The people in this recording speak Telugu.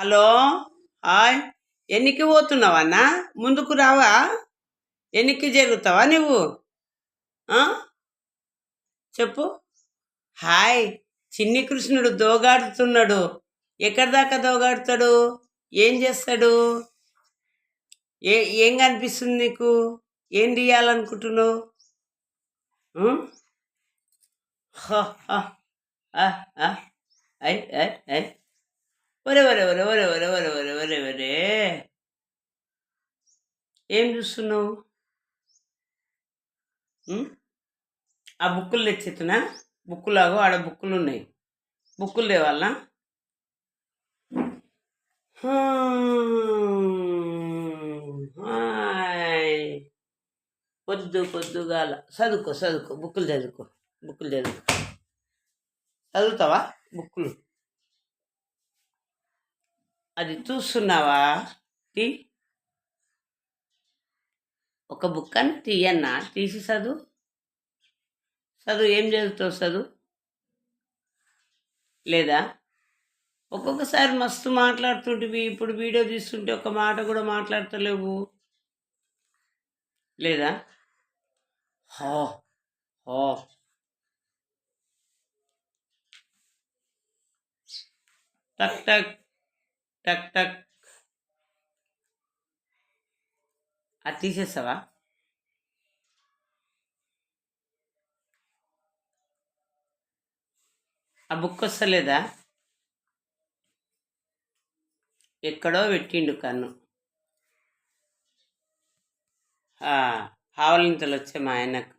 హలో? హాయ్. ఎన్నికి పోతున్నావన్నా ముందుకు రావా? ఎన్నికి జరుగుతావా నువ్వు? చెప్పు. హాయ్. చిన్ని కృష్ణుడు దోగాడుతున్నాడు. ఎక్కడి దాకా దోగాడుతాడు? ఏం చేస్తాడు? ఏ ఏం కనిపిస్తుంది నీకు? ఏం తీయాలనుకుంటున్నావు? హ, హ, ఐ, ఐ, ఐ. ఒరే ఒరే ఒరే ఒరే ఒరే ఒరే ఒరే ఒరే ఒరే ఏం చూస్తున్నావు? ఆ బుక్కులు తెచ్చెత్తునా బుక్కులాగో ఆడ బుక్కులు ఉన్నాయి. బుక్కులు తేవాలనా? హాయ్. పొద్దు పొద్దుగాల చదువుకో చదువుకో. బుక్కులు చదువుకో బుక్కులు చదువుకో. చదువుతావా? బుక్కులు. అది చూస్తున్నావా? తీ. ఒక బుక్ అని తీయన్నా తీసి చదువు. చదువు ఏం చదువుతావు చదువు? లేదా? ఒక్కొక్కసారి మస్తు మాట్లాడుతుంటివి ఇప్పుడు వీడియో తీస్తుంటే ఒక మాట కూడా మాట్లాడతలేవు. లేదా? హో హో. టక్ టక్. టక్ టక్. అది తీసేస్తావా? ఆ బుక్ వస్తలేదా? ఎక్కడో పెట్టిండు కన్ను. ఆవలింతలు వచ్చే మా ఆయనకు.